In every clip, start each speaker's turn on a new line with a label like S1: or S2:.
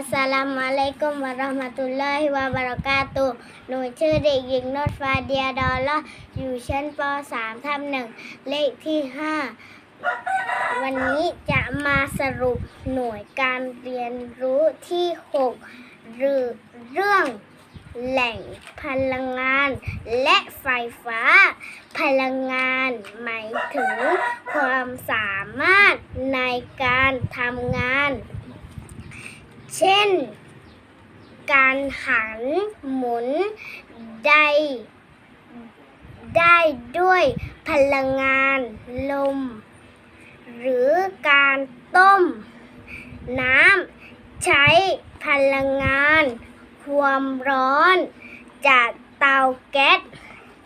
S1: อัสสลามุอะลัยกุมวะเราะห์มะตุลลอฮิวะบะเราะกาตุหนูชื่อเด็กหญิงนอดฟาเดียดอลลาห์อยู่ชั้นป .3 ทับหนึ่งเลขที่ 5 วันนี้จะมาสรุปหน่วยการเรียนรู้ที่ 6 หรือเรื่องแหล่งพลังงานและไฟฟ้า พลังงานหมายถึงความสามารถในการทำงาน เช่น การหันหมุนได้ ได้ด้วยพลังงานลม หรือการต้ม น้ำใช้พลังงาน ความร้อน จากเตาแก๊ส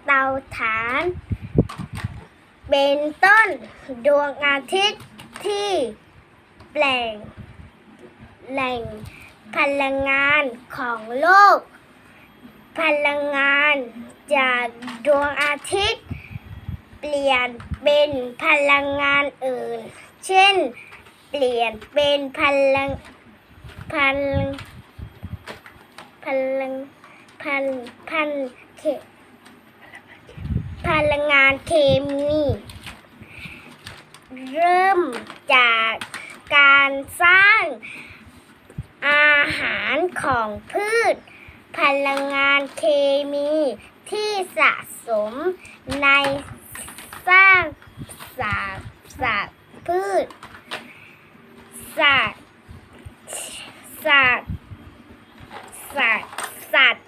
S1: เตาถ่าน เป็นต้นดวงอาทิตย์ที่แปลง แหล่งพลังงานของโลก พลังงานจากดวงอาทิตย์ เปลี่ยนเป็นพลังงานอื่น เช่น เปลี่ยนเป็นพลังพลังพลังพันพันเคพลังงานเคมี เริ่มจากการสร้าง อาหารของพืช พลังงานเคมีที่สะสมในสร้างสาสาพืชสัตว์สัตว์สัตว์สัตว์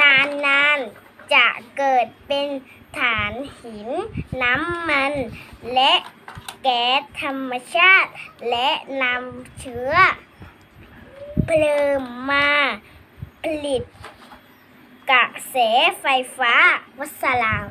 S1: นานๆจะเกิดเป็นฐานหิน น้ำมัน และแก๊สธรรมชาติ และนำเชื้อ เพลิงมาผลิตกระแสไฟฟ้าวัสสลาม